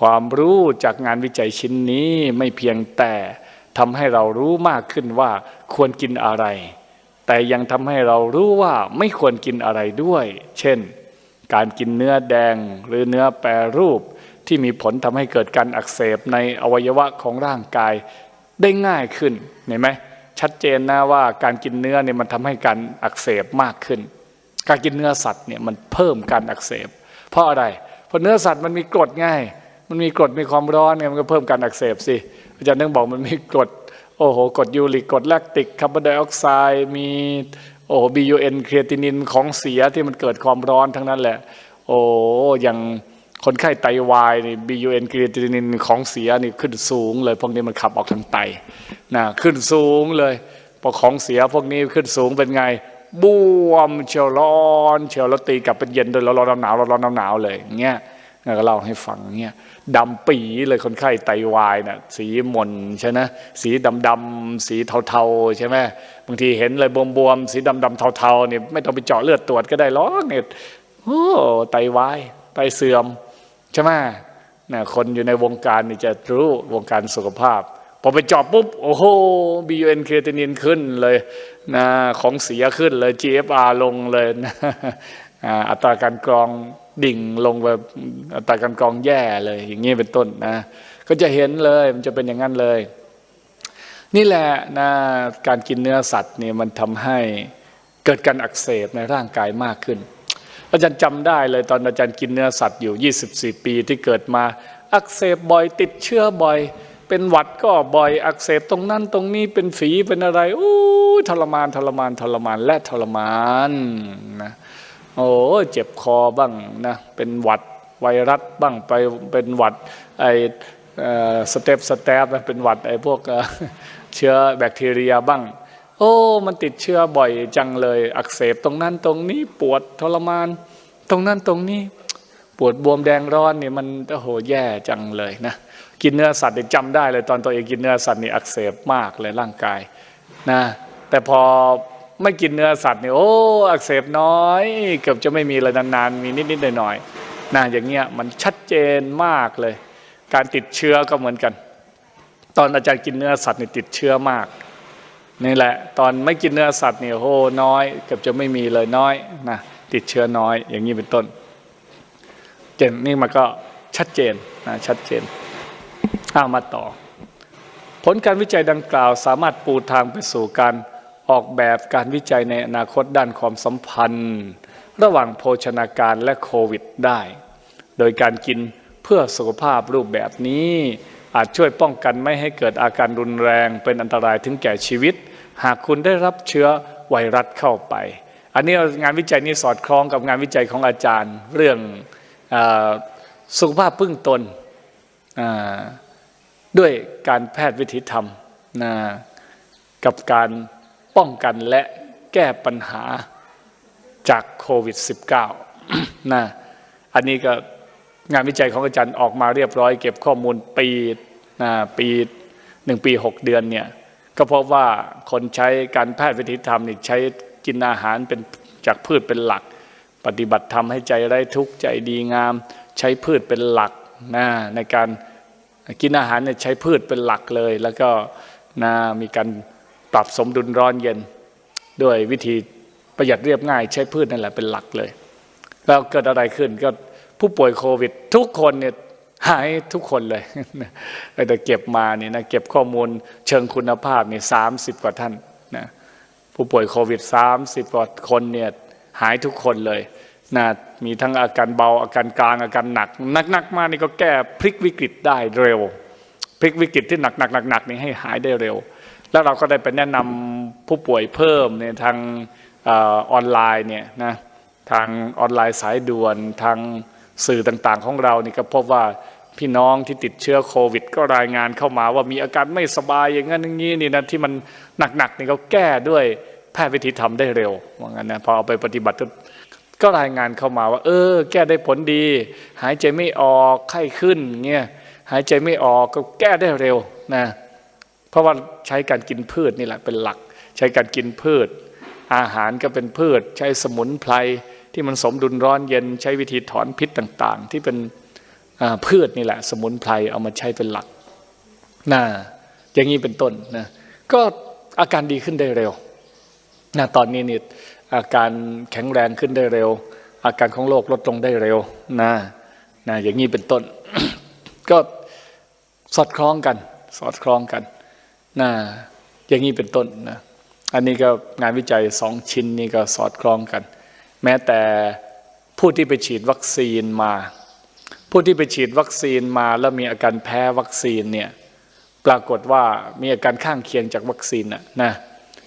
ความรู้จากงานวิจัยชิ้นนี้ไม่เพียงแต่ทำให้เรารู้มากขึ้นว่าควรกินอะไร แต่ยังทำให้เรารู้ว่าไม่ควรกินอะไรด้วย เช่น การกินเนื้อแดงหรือเนื้อแปรรูป ที่มีผลทำให้เกิดการอักเสบในอวัยวะของร่างกายได้ง่ายขึ้นเห็นไหมชัดเจนนะว่าการกินเนื้อเนี่ยมันทำให้การอักเสบมากขึ้น การกินเนื้อสัตว์เนี่ยมันเพิ่มการอักเสบ เพราะอะไร เพราะเนื้อสัตว์มันมีกรดง่าย มันมีกรดมีความร้อนเนี่ยมันก็เพิ่มการอักเสบสิอาจารย์นึกบอกมันมีกรดโอ้โหกรดยูริกกรดแลคติกคาร์บอนไดออกไซด์มีโอ้โหบียูเอ็นครีเอตินินของเสียที่มันเกิดความร้อนทั้งนั้นแหละ โอ้อย่างคนไข้ไตวายนี่บียูเอ็นครีเอตินินของเสียนี่ขึ้นสูงเลยพวกนี้มันขับออกทางไตนะขึ้นสูงเลยพอของเสียพวกนี้ขึ้นสูงเป็นไงบวมเชียวร้อนเชียวแล้วตีกลับเป็นเย็นโดยร้อนๆหนาวๆร้อนหนาวเลยอย่างเงี้ย ก็เล่าให้ฟังเงี้ยดำปีเลยคนไข้ไตวายน่ะสีหมนใช่ไหมสีดำๆสีเทาๆใช่ไหมบางทีเห็นเลยบวมๆสีดำๆเทาๆเนี่ยไม่ต้องไปเจาะเลือดตรวจก็ได้หรอกเนี่ยโอ้ไตวายไตเสื่อมใช่ไหมนะคนอยู่ในวงการนี่จะรู้วงการสุขภาพพอไปเจาะปุ๊บโอ้โห BUN เครตินินขึ้นเลยนะของเสียขึ้นเลย GFR ลงเลยนะอัตราการกรอง ดิ่งลงแบบอัตราการกรองแย่เลย อย่างนี้เป็นต้นนะ ก็จะเห็นเลยมันจะเป็นอย่างนั้นเลย นี่แหละนะการกินเนื้อสัตว์เนี่ยมันทำให้เกิดการอักเสบในร่างกายมากขึ้น อาจารย์จำได้เลยตอนอาจารย์กินเนื้อสัตว์อยู่ 24 ปีที่เกิดมาอักเสบบ่อยติดเชื้อบ่อย เป็นหวัดก็บ่อยอักเสบตรงนั้นตรงนี้เป็นฝีเป็นอะไรอู้ทรมานทรมานทรมานและทรมานนะ โอ้เจ็บคอบ้างนะเป็นหวัดไวรัสบ้างไปเป็นหวัดไอสเตปสเตปเป็นหวัดไอพวกเอ่อเชื้อแบคทีเรียบ้าง โอ้ มันติดเชื้อบ่อยจังเลย อักเสบตรงนั้นตรงนี้ปวดทรมาน ตรงนั้นตรงนี้ปวดบวมแดงร้อนเนี่ยมันโอ้โหแย่จังเลยนะกินเนื้อสัตว์เนี่ยจำได้เลยตอนตัวเองกินเนื้อสัตว์นี่อักเสบมากเลยร่างกายนะแต่พอ ไม่กินเนื้อสัตว์เนี่ยโอ้อักเสบน้อย เกือบจะไม่มีเลยนานๆมีนิดๆหน่อยๆนะอย่างเงี้ยมันชัดเจนมากเลย การติดเชื้อก็เหมือนกัน ตอนอาจารย์กินเนื้อสัตว์นี่ติดเชื้อมากนี่แหละ ตอนไม่กินเนื้อสัตว์เนี่ยโอ้น้อยเกือบจะไม่มีเลยน้อยนะติดเชื้อน้อย อย่างนี้เป็นต้น เจนนี่มันก็ชัดเจนนะชัดเจนเอามาต่อ ผลการวิจัยดังกล่าวสามารถปูทางไปสู่การ ออกแบบการวิจัยในอนาคตด้านความสัมพันธ์ ระหว่างโภชนาการและโควิดได้ โดยการกินเพื่อสุขภาพรูปแบบนี้ อาจช่วยป้องกันไม่ให้เกิดอาการรุนแรงเป็นอันตรายถึงแก่ชีวิต หากคุณได้รับเชื้อไวรัสเข้าไป อันนี้งานวิจัยนี้สอดคล้องกับงานวิจัยของอาจารย์ เรื่องอสุขภาพพึ่งตนด้วยการแพทย์วิถีธรรมนะกับการ ป้องกันและแก้ปัญหาจากโควิด -19 นะอันนี้ก็งานวิจัยของอาจารย์ออกมาเรียบร้อย เก็บข้อมูลปีนะปีหนึ่งปีหกเดือนเนี่ยก็พบว่าคนใช้การแพทย์วิถีธรรมนี่ใช้กินอาหารเป็นจากพืชเป็นหลัก ปฏิบัติธรรมให้ใจไร้ทุกข์ใจดีงาม ใช้พืชเป็นหลักนะในการกินอาหารเนี่ยใช้พืชเป็นหลักเลย แล้วก็นะมีการ ปรับสมดุลร้อนเย็นด้วยวิธีประหยัดเรียบง่ายใช้พืชนั่นแหละเป็นหลักเลย แล้วเกิดอะไรขึ้นก็ผู้ป่วยโควิด ทุกคนเนี่ยหายทุกคนเลยแต่เก็บมาเนี่ยนะเก็บข้อมูลเชิงคุณภาพเนี่ยสามสิบกว่าท่านนะผู้ป่วยโควิดสามสิบกว่าคนเนี่ยหายทุกคนเลยนะมีทั้งอาการเบาอาการกลางอาการหนักหนักๆมากนี่ก็แก้พลิกวิกฤตได้เร็ว พลิกวิกฤตที่หนักหนักหนักหนักนี่ให้หายได้เร็ว แล้วเราก็ได้ไปแนะนำผู้ป่วยเพิ่มในทางออนไลน์เนี่ยนะทางออนไลน์สายด่วนทางสื่อต่างๆ ของเรานี่ก็พบว่าพี่น้องที่ติดเชื้อโควิด ก็รายงานเข้ามาว่ามีอาการไม่สบายอย่างนั้นอย่างนี้นี่นะที่มันหนักๆนี่เขาแก้ด้วยแพทย์วิธีทำได้เร็วว่างั้นนะพอเอาไปปฏิบัติก็รายงานเข้ามาว่า เออ แก้ได้ผลดี หายใจไม่ออกไข้ขึ้นเงี้ยหายใจไม่ออกก็แก้ได้เร็วนะ เพราะว่าใช้การกินพืชนี่แหละเป็นหลัก ใช้การกินพืช อาหารก็เป็นพืช ใช้สมุนไพรที่มันสมดุลร้อนเย็นใช้วิธีถอนพิษต่างๆ ที่เป็นพืชนี่แหละ สมุนไพรเอามาใช้เป็นหลักนะอย่างนี้เป็นต้นนะก็อาการดีขึ้นได้เร็วนะตอนนี้นี่อาการแข็งแรงขึ้นได้เร็ว อาการของโรคลดลงได้เร็วนะนะอย่างนี้เป็นต้น ก็สอดคล้องกัน สอดคล้องกัน นะอย่างนี้เป็นต้นนะอันนี้ก็งานวิจัยสองชิ้นนี้ก็สอดคล้องกัน แม้แต่ผู้ที่ไปฉีดวัคซีนมา ผู้ที่ไปฉีดวัคซีนมาแล้วมีอาการแพ้วัคซีนเนี่ยปรากฏว่ามีอาการข้างเคียงจากวัคซีนนะนะ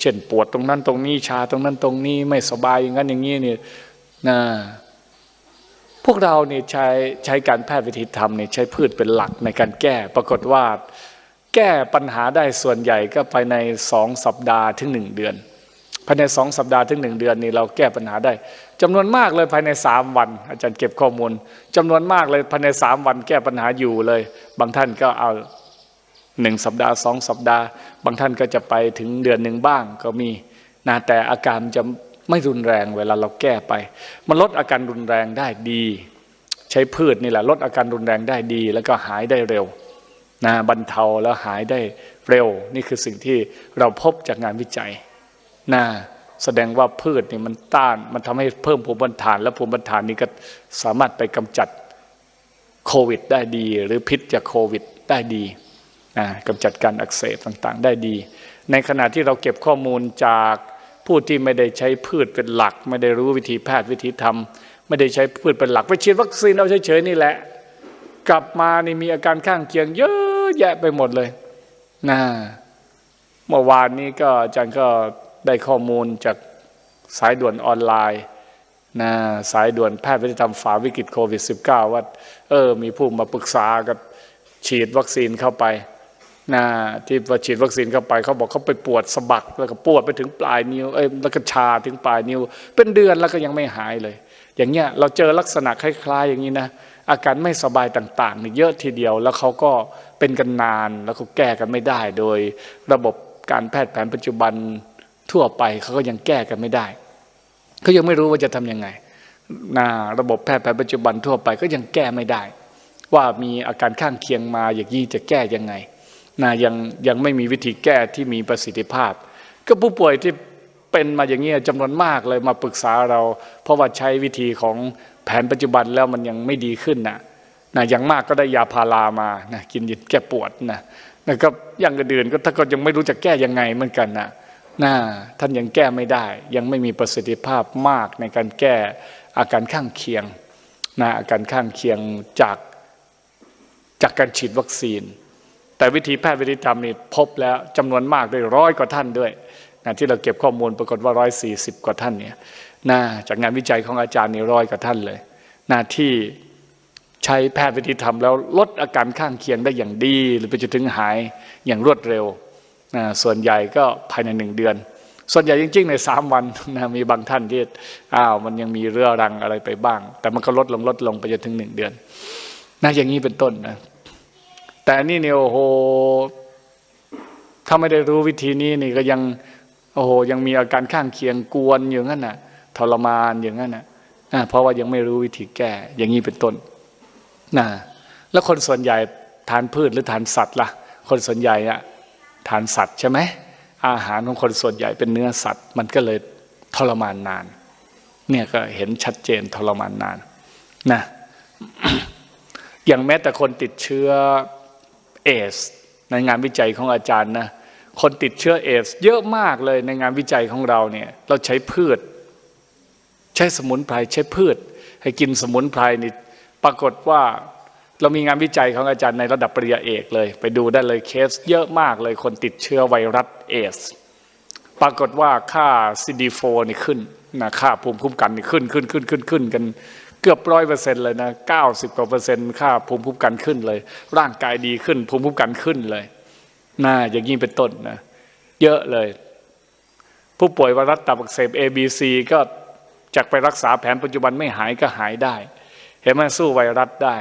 เช่นปวดตรงนั้นตรงนี้ชาตรงนั้นตรงนี้ไม่สบายอย่างนั้นอย่างนี้เนี่ยนะพวกเราเนี่ยใช้ใช้การแพทย์วิธีธรรมเนี่ยใช้พืชเป็นหลักในการแก้ ปรากฏว่า แก้ปัญหาได้ส่วนใหญ่ก็ภายในสองสัปดาห์ถึงหนึ่งเดือน ภายในสองสัปดาห์ถึงหนึ่งเดือนนี่เราแก้ปัญหาได้จำนวนมากเลยภายในสามวัน อาจารย์เก็บข้อมูลจำนวนมากเลยภายในสามวันแก้ปัญหาอยู่เลย บางท่านก็เอาหนึ่งสัปดาห์สองสัปดาห์ บางท่านก็จะไปถึงเดือนหนึ่งบ้างก็มีนะแต่อาการจะไม่รุนแรงเวลาเราแก้ไป มันลดอาการรุนแรงได้ดี ใช้พืชนี่แหละลดอาการรุนแรงได้ดี แล้วก็หายได้เร็ว นะบรรเทาแล้วหายได้เร็ว นี่คือสิ่งที่เราพบจากงานวิจัยนะแสดงว่าพืชนี่มันต้านมันทำให้เพิ่มภูมิต้านทาน และภูมิต้านทานนี้ก็สามารถไปกำจัดโควิด ได้ดี หรือพิษจากโควิดได้ดีนะกำจัดการอักเสบต่างๆ ได้ดี ในขณะที่เราเก็บข้อมูลจากผู้ที่ไม่ได้ใช้พืชเป็นหลัก ไม่ได้รู้วิธีแพทย์วิธีทำไม่ได้ใช้พืชเป็นหลัก ไปฉีดวัคซีนเอาเฉยๆนี่แหละ กลับมานี่มีอาการข้างเคียงเยอะ แยะไปหมดเลยนะเมื่อวานนี้ก็อาจารย์ก็ได้ข้อมูลจากสายด่วนออนไลน์นะสายด่วนแพทย์วิทยธรรมฝ่าวิกฤตโควิด -19 ว่าเออ มีผู้มาปรึกษากับฉีดวัคซีนเข้าไปนะที่พอฉีดวัคซีนเข้าไปเขาบอกเขาไปปวดสะบัก แล้วก็ปวดไปถึงปลายนิ้วเอ้ยแล้วก็ชาถึงปลายนิ้ว เป็นเดือนแล้วก็ยังไม่หายเลย อย่างเงี้ยเราเจอลักษณะคล้าย ๆ อย่างนี้นะอาการไม่สบายต่างๆนี่เยอะทีเดียวแล้วเขาก็ เป็นกันนานแล้วก็แก้กันไม่ได้ โดยระบบการแพทย์แผนปัจจุบันทั่วไปเขาก็ยังแก้กันไม่ได้เขายังไม่รู้ว่าจะทํำยังไงนะระบบแพทย์แผนปัจจุบันทั่วไปก็ยังแก้ไม่ได้ ว่ามีอาการข้างเคียงมาอย่างนี้จะแก้ยังไงนะยังยังไม่มีวิธีแก้ที่มีประสิทธิภาพ ก็ผู้ป่วยที่เป็นมาอย่างนี้จำนวนมากเลยมาปรึกษาเรา เพราะว่าใช้วิธีของแผนปัจจุบันแล้วมันยังไม่ดีขึ้นน่ะ นะอย่างมากก็ได้ยาพารามานะกินยินแก้ปวดนะนะก็อย่างอื่นก็ถ้าก็ยังไม่รู้จะแก้ยังไงเหมือนกันนะนะท่านยังแก้ไม่ได้ ยังไม่มีประสิทธิภาพมากในการแก้อาการข้างเคียงนะอาการข้างเคียงจากจากการฉีดวัคซีน แต่วิธีแพทย์วิธีธรรมนี่พบแล้วจำนวนมากด้วยร้อยกว่าท่านด้วยนะที่เราเก็บข้อมูลปรากฏว่าร้อยสี่สิบกว่าท่านเนี่ยนะจากงานวิจัยของอาจารย์นี่ร้อยกว่าท่านเลยนะที่ ใช้แพทย์วิธีธรรมแล้วลดอาการข้างเคียงได้อย่างดี หรือไปจนถึงหายอย่างรวดเร็วนะส่วนใหญ่ก็ภายในหนึ่งเดือน ส่วนใหญ่จริงๆในสามวันนะมีบางท่านที่อ้าวมันยังมีเรือรังอะไรไปบ้าง แต่มันก็ลดลงลดลงไปจนถึงหนึ่งเดือนนะอย่างนี้เป็นต้นนะแต่นี่เนี่ยโอ้โหถ้าไม่ได้รู้วิธีนี้นี่ก็ยังโอ้โหยังมีอาการข้างเคียงกวนอย่างนั้นน่ะทรมานอย่างนั้นน่ะนะเพราะว่ายังไม่รู้วิธีแก้อย่างนี้เป็นต้น นะแล้วคนส่วนใหญ่ทานพืชหรือทานสัตว์ล่ะ คนส่วนใหญ่อะทานสัตว์ใช่ไหมอาหารของคนส่วนใหญ่เป็นเนื้อสัตว์ มันก็เลยทรมานนาน เนี่ยก็เห็นชัดเจนทรมานนานนะอย่างแม้แต่คนติดเชื้อเอส ในงานวิจัยของอาจารย์นะคนติดเชื้อเอส เยอะมากเลยในงานวิจัยของเราเนี่ย เราใช้พืช ใช้สมุนไพรใช้พืช ให้กินสมุนไพรนี่ ปรากฏว่าเรามีงานวิจัยของอาจารย์ในระดับปริญญาเอกเลย ไปดูได้เลยเคสเยอะมากเลยคนติดเชื้อไวรัสเอส ปรากฏว่าค่า CD4 นี่ขึ้นนะค่าภูมิคุ้มกันนี่ขึ้นขึ้นขึ้นขึ้นขึ้นกันเกือบร้อยเปอร์เซ็นต์เลยนะเก้าสิบกว่าเปอร์เซ็นต์ค่าภูมิคุ้มกันขึ้นเลย ร่างกายดีขึ้น ภูมิคุ้มกันขึ้นเลยน่าอย่างนี้เป็นต้นนะเยอะเลย ผู้ป่วยไวรัสตับอักเสบ ABC ก็จากไปรักษาแผนปัจจุบันไม่หายก็หายได้ เห็นไหมสู้ไวรัสได้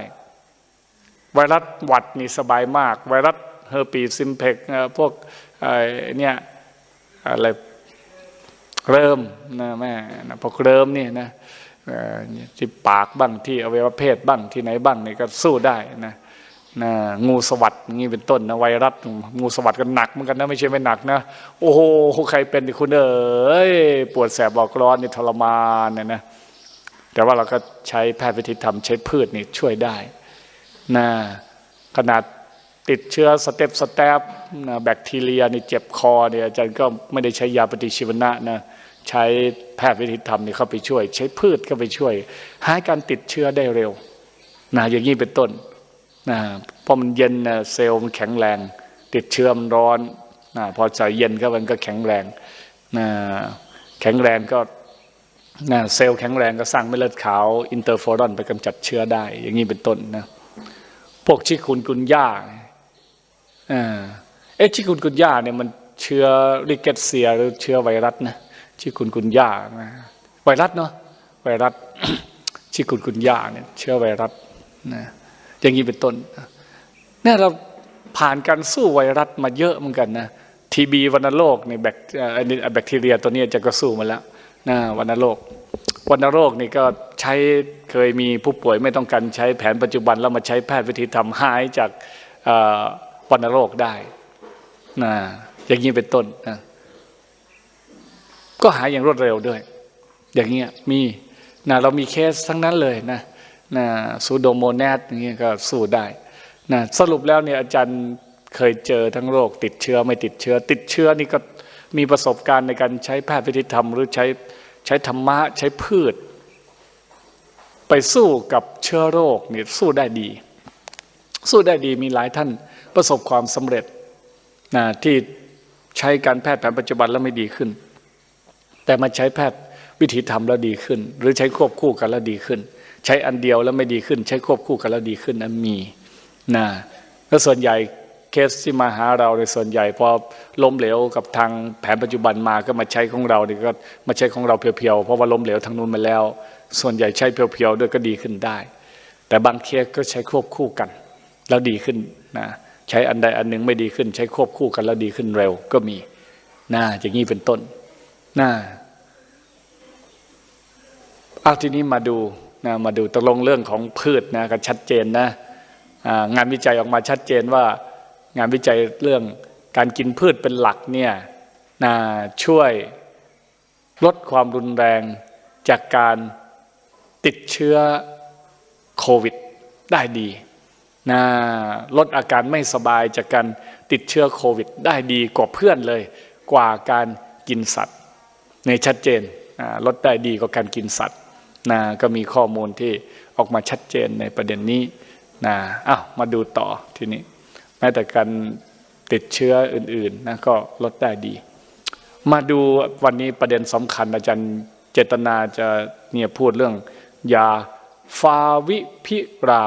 ไวรัสหวัดนี่สบายมาก ไวรัสเฮอร์ปีซิมเพกพวกเนี่ยอะไรเริ่มนะแม่นะพวกเริ่มนี่นะที่ปากบ้างที่อวัยวะเพศบ้างที่ไหนบ้างนี่ก็สู้ได้นะนะงูสวัสด์งนี้เป็นต้นนะไวรัสงูสวัสด์ก็หนักเหมือนกันนะไม่ใช่ไม่หนักนะโอ้โหใครเป็นนี่คุณเอ้ยปวดแสบบอกร้อนนี่ทรมานเนี่ยนะ แต่ว่าเราก็ใช้แพทย์วิธีธรรมใช้พืชนี่ช่วยได้นะขนาดติดเชื้อสเต็ปสแตปนะแบคทีเรียนี่เจ็บคอเนี่ยอาจารย์ก็ไม่ได้ใช้ยาปฏิชีวนะนะใช้แพทย์วิธีธรรมนี่เข้าไปช่วย ใช้พืชเข้าไปช่วย หายการติดเชื้อได้เร็วนะอย่างนี้เป็นต้นนะเพราะมันเย็นนะเซลล์มันแข็งแรง ติดเชื้อมันร้อนนะพอใส่เย็นเข้าไปมันก็แข็งแรงนะแข็งแรงก็ เซลล์แข็งแรงก็สร้างเม็ดเลือดขาวอินเตอร์โฟรอนไปกำจัดเชื้อได้ อย่างนี้เป็นต้นนะพวกชิคุนกุนย่าเอ๊ะชิคุนกุนย่าเนี่ยมันเชื้อริเกตเซียหรือเชื้อไวรัสนะชิคุนกุนย่านะไวรัสเนาะไวรัสชิคุนกุนย่าเนี่ยเชื้อไวรัสนะอย่างนี้เป็นต้นเนี่ยเราผ่านการสู้ไวรัสมาเยอะเหมือนกันนะทีบีวัณโรคในแบคเอ่ออันนี้แบคทีเรียตัวนี้จะก็สู้มาแล้ว นะวัณโรควัณโรคนี่ก็ใช้เคยมีผู้ป่วยไม่ต้องการใช้แผนปัจจุบันแล้วมาใช้แพทย์วิธีทำหายจากวัณโรคได้นะอย่างนี้เป็นต้นนะก็หายอย่างรวดเร็วด้วย อย่างเงี้ยมีนะเรามีเคสทั้งนั้นเลยนะนะซูโดโมแนสอย่างเงี้ยก็สู้ได้นะสรุปแล้วเนี่ยอาจารย์เคยเจอทั้งโรคติดเชื้อไม่ติดเชื้อ ติดเชื้อนี่ก็ มีประสบการณ์ในการใช้แพทย์วิธีธรรม หรือใช้ใช้ธรรมะใช้พืช ไปสู้กับเชื้อโรคเนี่ยสู้ได้ดี สู้ได้ดีมีหลายท่านประสบความสำเร็จนะที่ใช้การแพทย์แผนปัจจุบันแล้วไม่ดีขึ้น แต่มาใช้แพทย์วิธีทำแล้วดีขึ้น หรือใช้ควบคู่กันแล้วดีขึ้น ใช้อันเดียวแล้วไม่ดีขึ้น ใช้ควบคู่กันแล้วดีขึ้นนั้นมีนะแล้วส่วนใหญ่ เคสที่มาหาเราในส่วนใหญ่พอล้มเหลวกับทางแผนปัจจุบันมาก็มาใช้ของเราเนี่ก็มาใช้ของเราเพียวๆเพราะว่าล้มเหลวทางนู้นมาแล้ว ส่วนใหญ่ใช้เพียวๆด้วยก็ดีขึ้นได้ แต่บางเคสก็ใช้ควบคู่กัน แล้วดีขึ้นนะใช้อันใดอันหนึ่งไม่ดีขึ้น ใช้ควบคู่กันแล้วดีขึ้นเร็วก็มีนะอย่างนี้เป็นต้นนะเอาทีนี้มาดูนะมาดูตกลงเรื่องของพืชนะก็ชัดเจนนะงานวิจัยออกมาชัดเจนว่า งานวิจัยเรื่องการกินพืชเป็นหลักเนี่ยนะช่วยลดความรุนแรงจากการติดเชื้อโควิดได้ดีนะลดอาการไม่สบายจากการติดเชื้อโควิดได้ดีกว่าเพื่อนเลย กว่าการกินสัตว์ ในชัดเจนนะลดได้ดีกว่าการกินสัตว์นะก็มีข้อมูลที่ออกมาชัดเจนในประเด็นนี้นะอ้าวมาดูต่อทีนี้ ม้แต่การติดเชื้ออื่นๆนะก็ลดได้ดี มาดูวันนี้ประเด็นสำคัญอาจารย์เจตนาจะเนี่ยพูดเรื่องยาฟาวิพิรา